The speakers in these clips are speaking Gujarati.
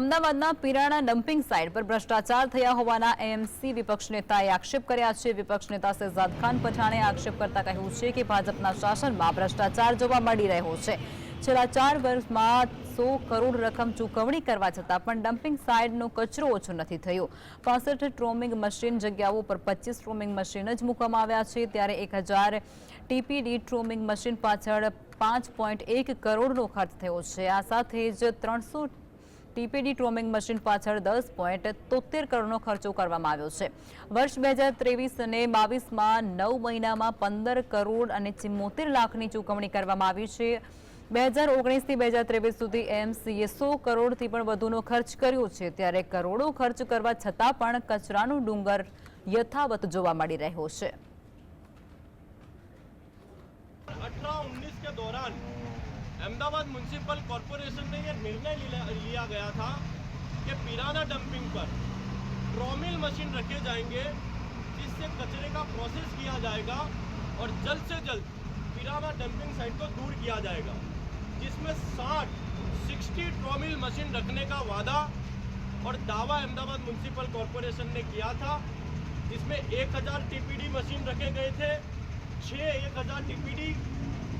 અમદાવાદના પીરાણા ડમ્પિંગ સાઇટ પર ભ્રષ્ટાચાર થયા હોવાના એએમસી વિપક્ષ નેતાએ આક્ષેપ કર્યા છે. વિપક્ષ નેતા શહેજાદ ખાન પઠાણે આક્ષેપ કરતા કહ્યું છે કે ભાજપના શાસનમાં ભ્રષ્ટાચાર જોવા મળી રહ્યો છે. છેલ્લા ચાર વર્ષમાં સો કરોડ રકમ ચૂકવણી કરવા છતાં પણ ડમ્પિંગ સાઇટનો કચરો ઓછો નથી થયો. પાસઠ ટ્રોમિંગ મશીન જગ્યાઓ પર પચીસ ટ્રોમિંગ મશીન જ મૂકવામાં આવ્યા છે. ત્યારે એક હજાર ટીપીડી ટ્રોમિંગ મશીન પાછળ પાંચ પોઈન્ટ એક કરોડનો ખર્ચ થયો છે. આ સાથે જ ત્રણસો ટીપીડી ટ્રોમિંગ મશીન પાછળ દસ પોઈન્ટ તોતેર કરોડનો ખર્ચો કરવામાં આવ્યો છે. વર્ષ બે હજાર ત્રેવીસ અને બાવીસમાં નવ મહિનામાં પંદર કરોડ અને ચિમ્મોતેર લાખની ચૂકવણી કરવામાં આવી છે. બે હજાર ઓગણીસથી બે હજાર ત્રેવીસ સુધી એમસીએ સો કરોડથી પણ વધુનો ખર્ચ કર્યો છે. ત્યારે કરોડો ખર્ચ કરવા છતાં પણ કચરાનું ડુંગર યથાવત જોવા મળી રહ્યો છે. અઠરા ઉન્નીસ કે દોરાન अहमदाबाद म्यूनसिपल कॉरपोरेशन ने यह निर्णय लिया गया था कि पिराना डंपिंग पर ट्रॉमिल मशीन रखे जाएँगे, जिससे कचरे का प्रोसेस किया जाएगा और जल्द से जल्द पिराना डंपिंग साइट को दूर किया जाएगा, जिसमें 60 60 ट्रॉमिल मशीन रखने का वादा और दावा अहमदाबाद म्यूनसिपल कॉरपोरेशन ने किया था। जिसमें 1000 टीपीडी मशीन रखे गए थे छः एक हज़ार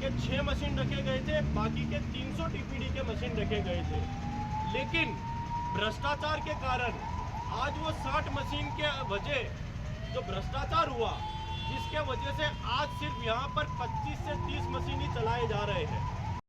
के छह मशीन रखे गए थे, बाकी के 300 टीपीडी के मशीन रखे गए थे। लेकिन भ्रष्टाचार के कारण आज वो 60 मशीन के वजह जो भ्रष्टाचार हुआ, जिसके वजह से आज सिर्फ़ यहाँ पर 25 से 30 मशीन ही चलाए जा रहे हैं।